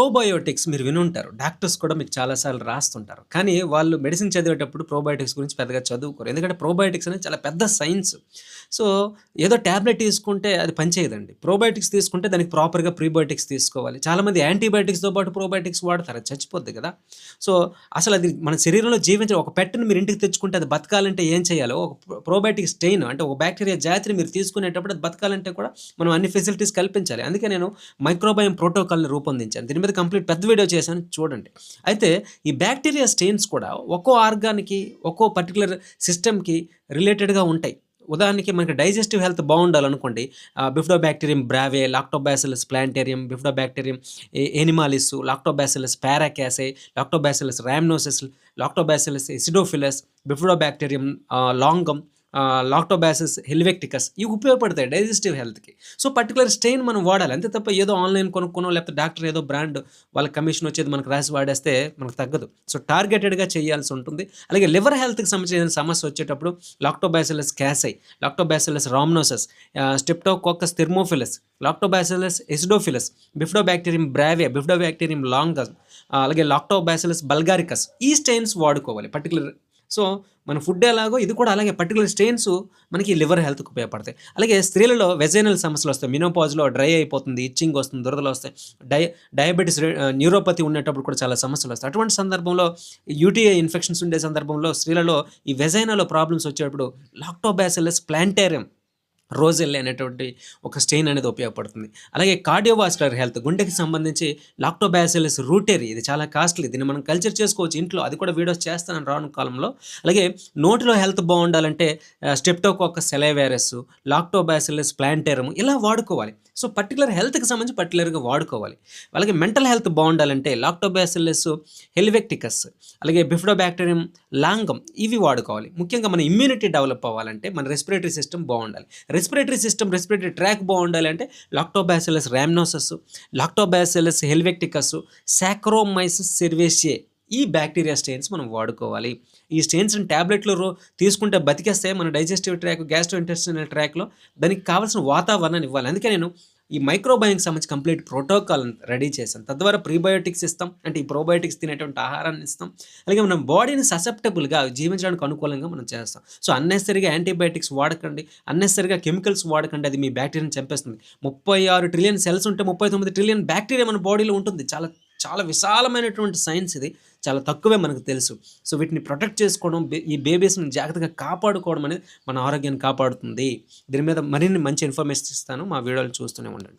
Probiotics మీరు వినుంటారు. Doctors కూడా మీకు చాలాసార్లు రాస్తుంటారు. కానీ వాళ్ళు మెడిసిన్ చదివేటప్పుడు ప్రోబయోటిక్స్ గురించి పెద్దగా చదువుకోరు. ఎందుకంటే ప్రోబయోటిక్స్ అనేది చాలా పెద్ద సైన్స్. సో ఏదో ట్యాబ్లెట్ తీసుకుంటే అది పనిచేయదండి. ప్రోబయోటిక్స్ తీసుకుంటే దానికి ప్రాపర్గా ప్రీబయోటిక్స్ తీసుకోవాలి. చాలామంది యాంటీబయోటిక్స్తో పాటు ప్రోబయోటిక్స్ వాడతారు. చచ్చిపోద్ది కదా. సో అసలు అది మన శరీరంలో జీవించే ఒక పెట్టను మీరు ఇంటికి తెచ్చుకుంటే అది బతకాలంటే ఏం చేయాలో? ఒక ప్రోబయోటిక్ స్టెయిన్ అంటే ఒక బ్యాక్టీరియా జాతిని మీరు తీసుకునేటప్పుడు అది బతకాలంటే కూడా మనం అన్ని ఫెసిలిటీస్ కల్పించాలి. అందుకే నేను మైక్రోబయం ప్రోటోకాల్ని రూపొందించాను. దీని మీద కంప్లీట్ పెద్ద వీడియో చేశాను చూడండి. అయితే ఈ బ్యాక్టీరియా స్టెయిన్స్ కూడా ఒక్కో ఆర్గాన్కి ఒక్కో పర్టికులర్ సిస్టమ్కి రిలేటెడ్గా ఉంటాయి. ఉదాహరణకి మనకి digestive health బాగుండాలనుకోండి bifidobacterium breve lactobacillus plantarum bifidobacterium animalis lactobacillus paracasei lactobacillus rhamnosus lactobacillus acidophilus bifidobacterium longum lactobacillus helveticus ఇవి ఉపయోగపడతాయి డైజెస్టివ్ హెల్త్కి సో పర్టికులర్ స్ట్రెయిన్ మనం వాడాలి. అంతే తప్ప ఏదో ఆన్లైన్ కొనుక్కునో లేకపోతే డాక్టర్ ఏదో బ్రాండ్ వాళ్ళ కమిషన్ వచ్చేది మనకు రాసి వాడేస్తే మనకు తగ్గదు. సో టార్గెటెడ్గా చేయాల్సి ఉంటుంది. అలాగే లివర్ హెల్త్కి సంబంధించిన సమస్య వచ్చేటప్పుడు lactobacillus casei lactobacillus rhamnosus streptococcus thermophilus lactobacillus acidophilus bifidobacterium breve bifidobacterium longum అలాగే లాక్టోబాసిలస్ బల్గారికస్ ఈ స్టెయిన్స్ వాడుకోవాలి. పర్టికులర్ సో మన ఫుడ్ ఎలాగో ఇది కూడా అలాగే పర్టికులర్ స్టెయిన్స్ మనకి లివర్ హెల్త్కి ఉపయోగపడతాయి. అలాగే స్త్రీలలో వెజైనల్ సమస్యలు వస్తాయి. మినోపాజ్లో డ్రై అయిపోతుంది ఇచ్చింగ్ వస్తుంది దురదలు వస్తాయి. డై డయాబెటీస్ న్యూరోపతి ఉండేటప్పుడు కూడా చాలా సమస్యలు వస్తాయి. అటువంటి సందర్భంలో యూటీఐ ఇన్ఫెక్షన్స్ ఉండే సందర్భంలో స్త్రీలలో ఈ వెజైనాలో ప్రాబ్లమ్స్ వచ్చేటప్పుడు లాక్టోబాసిలస్ ప్లాంటేరియం రోజెల్ అనేటువంటి ఒక స్టెయిన్ అనేది ఉపయోగపడుతుంది. అలాగే కార్డియోవాస్కులర్ హెల్త్ గుండెకి సంబంధించి లాక్టోబాసిలస్ రూటెరీ ఇది చాలా కాస్ట్లీ. దీన్ని మనం కల్చర్ చేసుకోవచ్చు ఇంట్లో అది కూడా వీడియోస్ చేస్తాను రాను కాలంలో. అలాగే నోటిలో హెల్త్ బాగుండాలంటే స్టెప్టోకోక సెలైవేరస్ లాక్టోబాసిలస్ ప్లాంటేరమ్ ఇలా వాడుకోవాలి. సో పర్టికులర్ హెల్త్కి సంబంధించి పర్టికులర్గా వాడుకోవాలి. అలాగే మెంటల్ హెల్త్ బాగుండాలంటే లాక్టోబాసిలస్ హెల్వెక్టికస్ అలాగే బిఫ్డోబ్యాక్టీరియం లాంగం ఇవి వాడుకోవాలి. ముఖ్యంగా మన ఇమ్యూనిటీ డెవలప్ అవ్వాలంటే మన రెస్పిరేటరీ సిస్టమ్ బాగుండాలి. రెస్పిరేటరీ సిస్టమ్ రెస్పిరేటరీ ట్రాక్ బాగుండాలి అంటే లాక్టోబాసిలస్ ర్యామ్నోసస్ లాక్టోబాసిలస్ హెల్వెక్టికస్ సాక్రోమైసిస్ సెర్వేషియే ఈ బ్యాక్టీరియా స్టెయిన్స్ మనం వాడుకోవాలి. ఈ స్టెయిన్స్ని ట్యాబ్లెట్లు రో తీసుకుంటే బతికేస్తే మన డైజెస్టివ్ ట్రాక్ గ్యాస్ట్రో ఇంటెస్టినల్ ట్రాక్లో దానికి కావాల్సిన వాతావరణాన్ని ఇవ్వాలి. అందుకే నేను ఈ మైక్రోబయోకి సంబంధించి కంప్లీట్ ప్రోటోకాల్ రెడీ చేస్తాం తద్వారా ప్రీబయోటిక్స్ ఇస్తాం. అంటే ఈ ప్రోబయోటిక్స్ తినేటువంటి ఆహారాన్ని ఇస్తాం. అలాగే మనం బాడీని ససెప్టబుల్గా జీవించడానికి అనుకూలంగా మనం చేస్తాం. సో అన్నెసరిగా యాంటీబయాటిక్స్ వాడకండి. అన్నెసరిగా కెమికల్స్ వాడకండి. అది మీ బ్యాక్టీరియాని చంపేస్తుంది. ముప్పై ఆరు ట్రిలియన్ సెల్స్ ఉంటే ముప్పై తొమ్మిది ట్రిలియన్ బ్యాక్టీరియా మన బాడీలో ఉంటుంది. చాలా చాలా విశాలమైనటువంటి సైన్స్ ఇది. చాలా తక్కువే మనకు తెలుసు. సో వీటిని ప్రొటెక్ట్ చేసుకోవడం ఈ బేబీస్ని జాగ్రత్తగా కాపాడుకోవడం అనేది మన ఆరోగ్యాన్ని కాపాడుతుంది. దీని మీద మరిన్ని మంచి ఇన్ఫర్మేషన్ ఇస్తాను. మా వీడియోలు చూస్తూనే ఉండండి.